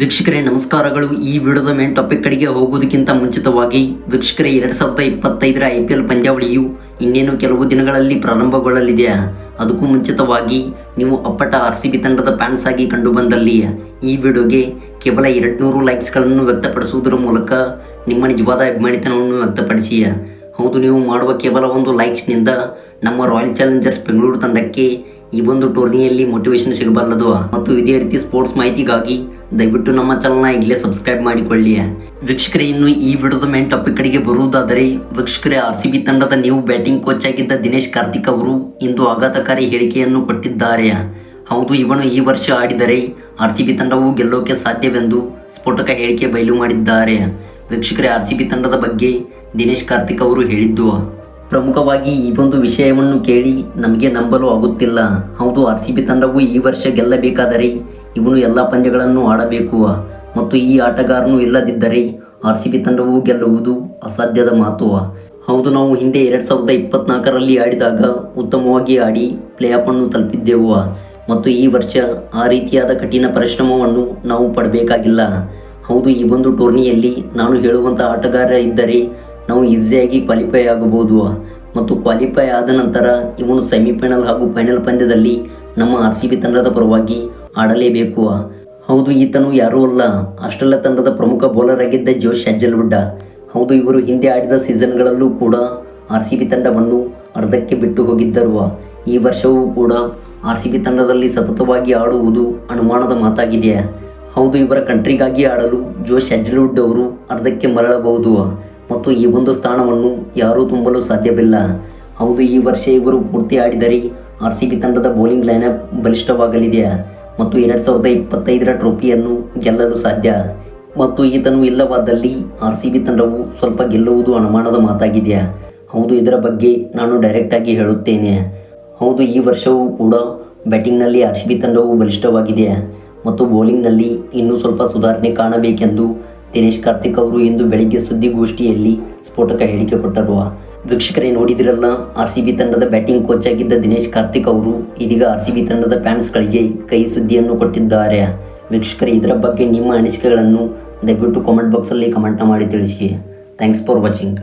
ವೀಕ್ಷಕರೇ, ನಮಸ್ಕಾರಗಳು. ಈ ವಿಡಿಯೋದ ಮೇನ್ ಟಾಪಿಕ್ ಕಡೆಗೆ ಹೋಗುವುದಕ್ಕಿಂತ ಮುಂಚಿತವಾಗಿ ವೀಕ್ಷಕರೇ, ಎರಡು ಸಾವಿರದ ಇಪ್ಪತ್ತೈದರ ಐ ಪಿ ಎಲ್ ಪಂದ್ಯಾವಳಿಯು ಇನ್ನೇನು ಕೆಲವು ದಿನಗಳಲ್ಲಿ ಪ್ರಾರಂಭಗೊಳ್ಳಲಿದೆ ಅದಕ್ಕೂ ಮುಂಚಿತವಾಗಿ ನೀವು ಅಪ್ಪಟ ಆರ್ ಸಿ ಬಿ ತಂಡದ ಫ್ಯಾನ್ಸ್ ಆಗಿ ಕಂಡು ಬಂದಲ್ಲಿ ಈ ವಿಡಿಯೋಗೆ ಕೇವಲ ಎರಡುನೂರು ಲೈಕ್ಸ್ಗಳನ್ನು ವ್ಯಕ್ತಪಡಿಸುವುದರ ಮೂಲಕ ನಿಮ್ಮ ನಿಜವಾದ ಅಭಿಮಾನಿತನವನ್ನು ವ್ಯಕ್ತಪಡಿಸಿ ಹೌದು, ನೀವು ಮಾಡುವ ಕೇವಲ ಒಂದು ಲೈಕ್ಸ್ನಿಂದ ನಮ್ಮ ರಾಯಲ್ ಚಾಲೆಂಜರ್ಸ್ ಬೆಂಗಳೂರು ತಂಡಕ್ಕೆ ಈ ಒಂದು ಟೂರ್ನಿಯಲ್ಲಿ ಮೋಟಿವೇಶನ್ ಸಿಗಬಲ್ಲದು. ಮತ್ತು ಇದೇ ರೀತಿ ಸ್ಪೋರ್ಟ್ಸ್ ಮಾಹಿತಿಗಾಗಿ ದಯವಿಟ್ಟು ನಮ್ಮ ಚಾನಲ್ನ ಈಗಲೇ ಸಬ್ಸ್ಕ್ರೈಬ್ ಮಾಡಿಕೊಳ್ಳಿ. ವೀಕ್ಷಕರೇ, ಇನ್ನು ಈ ವಿಡಿಯೋದ ಮೇನ್ ಟಾಪಿಕ್ ಕಡೆಗೆ ಬರುವುದಾದರೆ, ವೀಕ್ಷಕರೇ ಆರ್ ಸಿ ಬಿ ತಂಡದ ನೀವು ಬ್ಯಾಟಿಂಗ್ ಕೋಚ್ ಆಗಿದ್ದ ದಿನೇಶ್ ಕಾರ್ತಿಕ್ ಅವರು ಇಂದು ಆಘಾತಕಾರಿ ಹೇಳಿಕೆಯನ್ನು ಕೊಟ್ಟಿದ್ದಾರೆ. ಹೌದು, ಇವನು ಈ ವರ್ಷ ಆಡಿದರೆ ಆರ್ ಸಿ ಬಿ ತಂಡವು ಗೆಲ್ಲೋಕೆ ಸಾಧ್ಯವೆಂದು ಸ್ಫೋಟಕ ಹೇಳಿಕೆ ಬಯಲು ಮಾಡಿದ್ದಾರೆ. ವೀಕ್ಷಕರೇ ಆರ್ ಸಿ ಬಿ ತಂಡದ ಬಗ್ಗೆ ದಿನೇಶ್ ಕಾರ್ತಿಕ್ ಅವರು ಹೇಳಿದ್ದು ಪ್ರಮುಖವಾಗಿ ಈ ಒಂದು ವಿಷಯವನ್ನು ಕೇಳಿ ನಮಗೆ ನಂಬಲು ಆಗುತ್ತಿಲ್ಲ. ಹೌದು, ಆರ್ ಸಿ ಬಿ ತಂಡವು ಈ ವರ್ಷ ಗೆಲ್ಲಬೇಕಾದರೆ ಇವನು ಎಲ್ಲ ಪಂದ್ಯಗಳನ್ನು ಆಡಬೇಕು. ಮತ್ತು ಈ ಆಟಗಾರನು ಇಲ್ಲದಿದ್ದರೆ ಆರ್ ಸಿ ಬಿ ತಂಡವು ಗೆಲ್ಲುವುದು ಅಸಾಧ್ಯದ ಮಾತು. ಹೌದು, ನಾವು ಹಿಂದೆ ಎರಡು ಸಾವಿರದ ಇಪ್ಪತ್ನಾಲ್ಕರಲ್ಲಿ ಆಡಿದಾಗ ಉತ್ತಮವಾಗಿ ಆಡಿ ಪ್ಲೇ ಅನ್ನು ತಲುಪಿದ್ದೆವು. ಮತ್ತು ಈ ವರ್ಷ ಆ ರೀತಿಯಾದ ಕಠಿಣ ಪರಿಶ್ರಮವನ್ನು ನಾವು ಪಡಬೇಕಾಗಿಲ್ಲ. ಹೌದು, ಈ ಒಂದು ಟೂರ್ನಿಯಲ್ಲಿ ನಾನು ಹೇಳುವಂಥ ಆಟಗಾರ ಇದ್ದರೆ ನಾವು ಈಸಿಯಾಗಿ ಕ್ವಾಲಿಫೈ ಆಗಬಹುದು. ಮತ್ತು ಕ್ವಾಲಿಫೈ ಆದ ನಂತರ ಇವನು ಸೆಮಿಫೈನಲ್ ಹಾಗೂ ಫೈನಲ್ ಪಂದ್ಯದಲ್ಲಿ ನಮ್ಮ ಆರ್ ಸಿ ಬಿ ತಂಡದ ಪರವಾಗಿ ಆಡಲೇಬೇಕು. ಹೌದು, ಈತನು ಯಾರೂ ಅಲ್ಲ ಆಸ್ಟ್ರೇಲಿಯಾ ತಂಡದ ಪ್ರಮುಖ ಬೌಲರ್ ಆಗಿದ್ದ ಜೋಶ್ ಶಜ್ಜಲ್ವುಡ್ಡ ಹೌದು, ಇವರು ಹಿಂದೆ ಆಡಿದ ಸೀಸನ್ಗಳಲ್ಲೂ ಕೂಡ ಆರ್ ಸಿ ಬಿ ತಂಡವನ್ನು ಅರ್ಧಕ್ಕೆ ಬಿಟ್ಟು ಹೋಗಿದ್ದರು. ಈ ವರ್ಷವೂ ಕೂಡ ಆರ್ ಸಿ ಬಿ ತಂಡದಲ್ಲಿ ಸತತವಾಗಿ ಆಡುವುದು ಅನುಮಾನದ ಮಾತಾಗಿದೆ. ಹೌದು, ಇವರ ಕಂಟ್ರಿಗಾಗಿ ಆಡಲು ಜೋಶ್ ಅಜ್ಲುಡ್ ಅವರು ಅರ್ಧಕ್ಕೆ ಮರಳಬಹುದು. ಮತ್ತು ಈ ಒಂದು ಸ್ಥಾನವನ್ನು ಯಾರೂ ತುಂಬಲು ಸಾಧ್ಯವಿಲ್ಲ. ಹೌದು, ಈ ವರ್ಷ ಇವರು ಪೂರ್ತಿ ಆಡಿದರೆ ಆರ್ ಸಿ ಬಿ ತಂಡದ ಬೌಲಿಂಗ್ ಲೈನಪ್ ಬಲಿಷ್ಠವಾಗಲಿದೆ ಮತ್ತು ಎರಡು ಸಾವಿರದ ಇಪ್ಪತ್ತೈದರ ಟ್ರೋಫಿಯನ್ನು ಗೆಲ್ಲಲು ಸಾಧ್ಯ. ಮತ್ತು ಈತನು ಇಲ್ಲವಾದಲ್ಲಿ ಆರ್ ಸಿ ಬಿ ತಂಡವು ಸ್ವಲ್ಪ ಗೆಲ್ಲುವುದು ಅನುಮಾನದ ಮಾತಾಗಿದೆ. ಹೌದು, ಇದರ ಬಗ್ಗೆ ನಾನು ಡೈರೆಕ್ಟಾಗಿ ಹೇಳುತ್ತೇನೆ. ಹೌದು, ಈ ವರ್ಷವೂ ಕೂಡ ಬ್ಯಾಟಿಂಗ್ನಲ್ಲಿ ಆರ್ ಸಿ ಬಿ ತಂಡವು ಬಲಿಷ್ಠವಾಗಿದೆ ಮತ್ತು ಬೌಲಿಂಗ್ನಲ್ಲಿ ಇನ್ನೂ ಸ್ವಲ್ಪ ಸುಧಾರಣೆ ಕಾಣಬೇಕೆಂದು ದಿನೇಶ್ ಕಾರ್ತಿಕ್ ಅವರು ಇಂದು ಬೆಳಿಗ್ಗೆ ಸುದ್ದಿಗೋಷ್ಠಿಯಲ್ಲಿ ಸ್ಫೋಟಕ ಹೇಳಿಕೆ ಕೊಟ್ಟರು ವೀಕ್ಷಕರೇ ನೋಡಿದಿರಲ್ಲ, ಆರ್ ಸಿ ಬಿ ತಂಡದ ಬ್ಯಾಟಿಂಗ್ ಕೋಚ್ ಆಗಿದ್ದ ದಿನೇಶ್ ಕಾರ್ತಿಕ್ ಅವರು ಇದೀಗ ಆರ್ ಸಿ ಬಿ ತಂಡದ ಫ್ಯಾನ್ಸ್ಗಳಿಗೆ ಕೈ ಸುದ್ದಿಯನ್ನು ಕೊಟ್ಟಿದ್ದಾರೆ. ವೀಕ್ಷಕರೇ, ಇದರ ಬಗ್ಗೆ ನಿಮ್ಮ ಅನಿಸಿಕೆಗಳನ್ನು ದಯವಿಟ್ಟು ಕಾಮೆಂಟ್ ಬಾಕ್ಸಲ್ಲಿ ಕಮೆಂಟ್ ಮಾಡಿ ತಿಳಿಸಿ. Thanks for watching